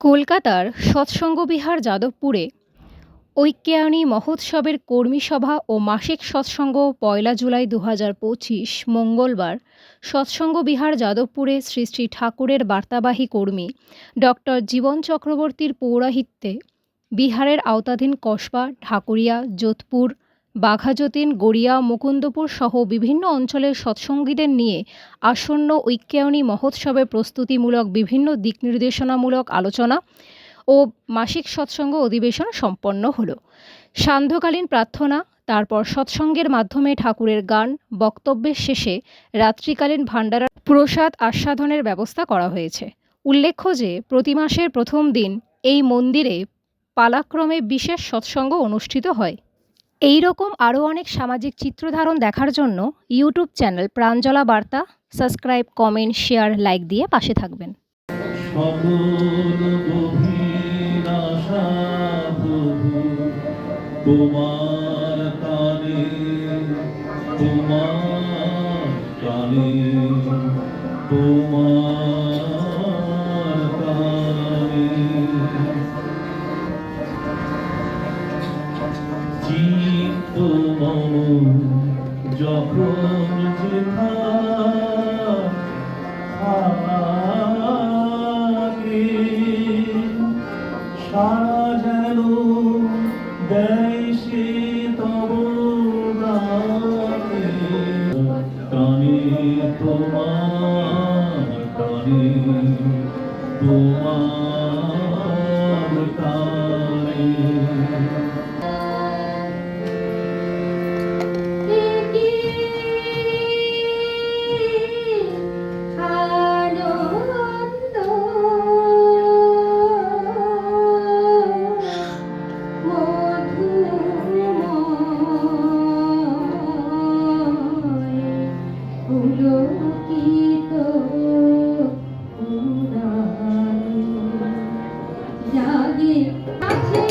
কলকাতার সৎসঙ্গবিহার যাদবপুরে ঐক্যায়নী মহোৎসবের কর্মী সভা ও মাসিক সৎসঙ্গ পয়লা জুলাই দু হাজার পঁচিশ মঙ্গলবার সৎসঙ্গবিহার যাদবপুরে শ্রী শ্রী ঠাকুরের বার্তাবাহী কর্মী ডক্টর জীবন চক্রবর্তীর পৌরাহিত্যে বিহারের আওতাধীন কসবা, ঢাকুরিয়া, যোধপুর বাঘাযতীন, গড়িয়া, মুকুন্দপুর সহ বিভিন্ন অঞ্চলের সৎসঙ্গীদের নিয়ে আসন্ন ঐক্যায়নী মহোৎসবের প্রস্তুতিমূলক বিভিন্ন দিক নির্দেশনামূলক আলোচনা ও মাসিক সৎসঙ্গ অধিবেশন সম্পন্ন হল। সান্ধ্যকালীন প্রার্থনা, তারপর সৎসঙ্গের মাধ্যমে ঠাকুরের গান, বক্তব্যের শেষে রাত্রিকালীন ভাণ্ডারা প্রসাদ আস্বাদনের ব্যবস্থা করা হয়েছে। উল্লেখ্য যে, প্রতি মাসের প্রথম দিন এই মন্দিরে পালাক্রমে বিশেষ সৎসঙ্গ অনুষ্ঠিত হয়। এই রকম আরও অনেক সামাজিক চিত্রধারণ দেখার জন্য ইউটিউব চ্যানেল প্রাঞ্জলা বার্তা সাবস্ক্রাইব কমেন্ট শেয়ার লাইক দিয়ে পাশে থাকবেন। তোমার তোমার আছে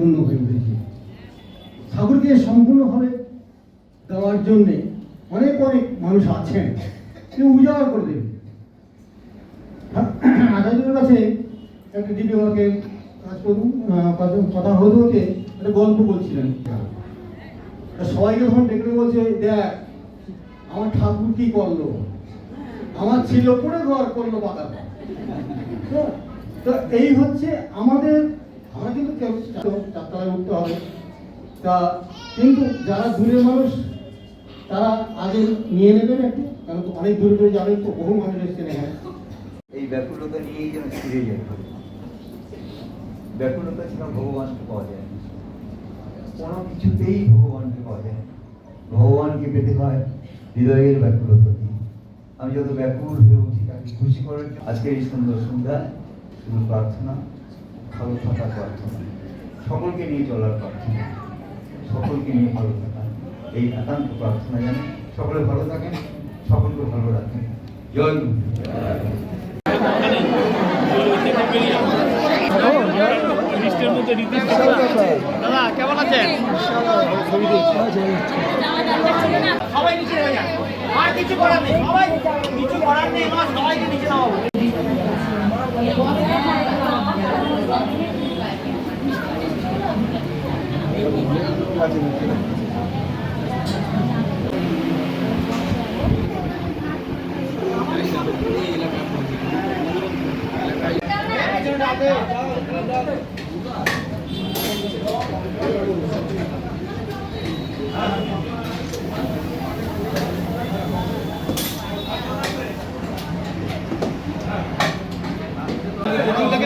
পরিপূর্ণ হয়ে উঠেছে। ঠাকুরকে সম্পূর্ণভাবে দেওয়ার জন্যে অনেক অনেক মানুষ আছেন। তিনি উজাড় করে দেবেন। আচার্যের কাছে একটা দিদি আমাকে কাজ করুন কথা- হতে হতে একটা গল্প বলছিলেন। সবাইকে যখন ডেকে বলছে, দেখ, আমার ঠাকুর কি করল? আমার ছিল পড়ে ঘর করল পাতা তো এই হচ্ছে আমাদের আমরা কিন্তু চারতলায় উঠতে হবে। তা কিন্তু যারা দূরের মানুষ, তারা আগে নিয়ে নেবেন একটু, কারণ অনেক দূরে দূরে যাবেন তো, বহু মানুষ এসছেন এখানে। এই ব্যাকুলতা নিয়েই যেন ফিরে যায়। ব্যাকুলতা ছাড়া ভগবানকে পাওয়া যায় কোনো কিছুতেই ভগবানকে পাওয়া যায় ভগবানকে পেতে হয় হৃদয়ের ব্যাকুলতা দিয়ে আমি যত ব্যাকুল হয়ে উঠি, তাকে খুশি করার জন্য আজকে এই সুন্দর সন্ধ্যায় শুধু প্রার্থনা। ভালো থাকার প্রার্থনা। সকলকে নিয়ে চলার প্রার্থনা। সকলকে নিয়ে ভালো থাকা। এই একান্ত প্রার্থনা জানেন সকলে ভালো থাকেন, সকলকে ভালো রাখেন। জয় সবাই নিচে সবাই কিছু করার নেই সবাইকে নিচে নামাবো। কাজে নিতে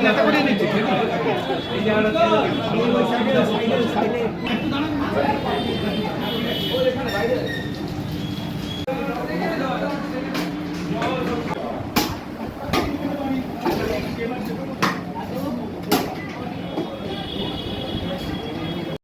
নেতা করে নিচ্ছে